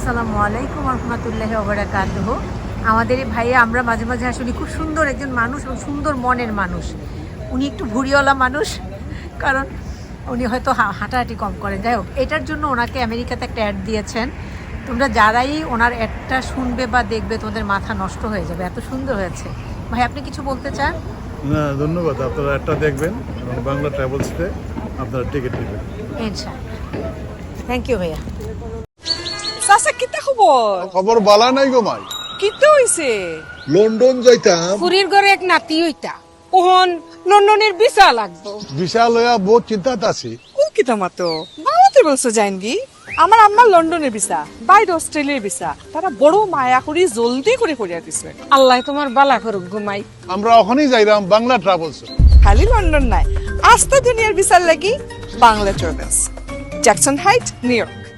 আসসালামু আলাইকুম রহমতুল্লাহ ওবরাকাতুহ। আমাদের এই ভাইয়া আমরা মাঝে মাঝে আসলে খুব সুন্দর একজন মানুষ এবং সুন্দর মনের মানুষ। উনি একটু ভুড়িওয়ালা মানুষ কারণ উনি হয়তো হাঁটাহাঁটি কম করেন। যাই হোক এটার জন্য ওনাকে আমেরিকাতে একটা অ্যাড দিয়েছেন। তোমরা যারাই ওনার অ্যাডটা শুনবে বা দেখবে তোমাদের মাথা নষ্ট হয়ে যাবে। এত সুন্দর হয়েছে। ভাই আপনি কিছু বলতে চান? না ধন্যবাদ। আপনারা একটা দেখবেন বাংলা ট্রাভেলসতে আপনারা টিকিট নেবেন। ইনশাআল্লাহ। থ্যাংক ইউ ভাইয়া। চাচা কিতা খবর? খবর বালা নাই গো মাই। কিতা হইছে? লন্ডন যাইতাম। পুরীর ঘরে এক নাতি হইতা। ওহন লন্ডনের ভিসা লাগবো। বিশাল হইয়া বহুত চিন্তাত আছি। ও কিতা মাতো? বাংলাতে বলছো জাইনগি? আমার আম্মা লন্ডনের ভিসা বাইরে অস্ট্রেলিয়ার ভিসা। তারা বড় মায়া করি জলদি করে করিয়া দিছে। আল্লাহ তোমার বালা করুক ঘুমাই আমরা ওখানেই যাইলাম বাংলা ট্রাভেলস খালি লন্ডন নাই আস্তা দুনিয়ার ভিসার লাগি Bangla travels Jackson Heights New York.